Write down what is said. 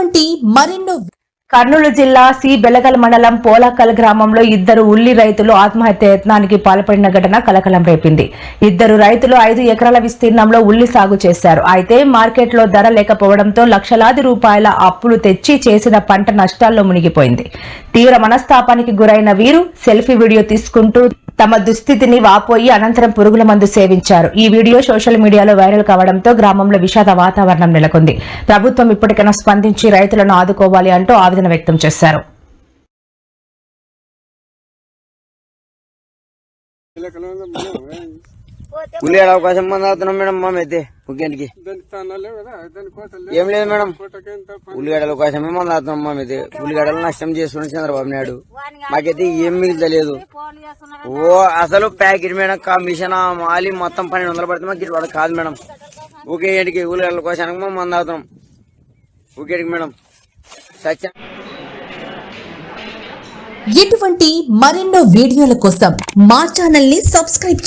ఇటువంటి మరెన్నో కర్నూలు జిల్లా సి బెలగల్ మండలం పోలాకల్ గ్రామంలో ఇద్దరు ఉల్లి రైతులు ఆత్మహత్య యత్నానికి పాల్పడిన ఘటన కలకలం రేపింది. ఇద్దరు రైతులు ఐదు ఎకరాల విస్తీర్ణంలో ఉల్లి సాగు చేశారు. అయితే మార్కెట్లో ధర లేకపోవడంతో లక్షలాది రూపాయల అప్పులు తెచ్చి చేసిన పంట నష్టాల్లో మునిగిపోయింది. తీవ్ర మనస్తాపానికి గురైన వీరు సెల్ఫీ వీడియో తీసుకుంటూ తమ దుస్థితిని వాపోయి అనంతరం పురుగుల మందు సేవించారు. ఈ వీడియో సోషల్ మీడియాలో వైరల్ కావడంతో గ్రామంలో విషాద వాతావరణం నెలకొంది. ప్రభుత్వం ఇప్పటికైనా స్పందించి రైతులను ఆదుకోవాలి అంటూ ఆవేదన వ్యక్తం చేశారు. ఉల్లిగడ అవకాశం మంది అవుతున్నాం మేడం మేమైతే ముఖ్యానికి. ఏం లేదు మేడం. ఉల్లిగడల అవకాశం మంది అవుతున్నాం మేమైతే. ఉల్లిగడలు నష్టం చేస్తున్నాం చంద్రబాబు నాయుడు. మాకైతే ఏం మిగులుతలేదు ఓ అసలు ప్యాకెట్ మేడం కమిషన్ మాలి మొత్తం పన్నెండు వందలు పడితే మాకు ఇటు కాదు మేడం. ఒకే ఏటికి ఉల్లిగడల కోసానికి మేము మంది అవుతున్నాం ఒకేటికి మేడం. సత్యం ఇటువంటి మరెన్నో వీడియోల కోసం మా ఛానల్ని సబ్స్క్రైబ్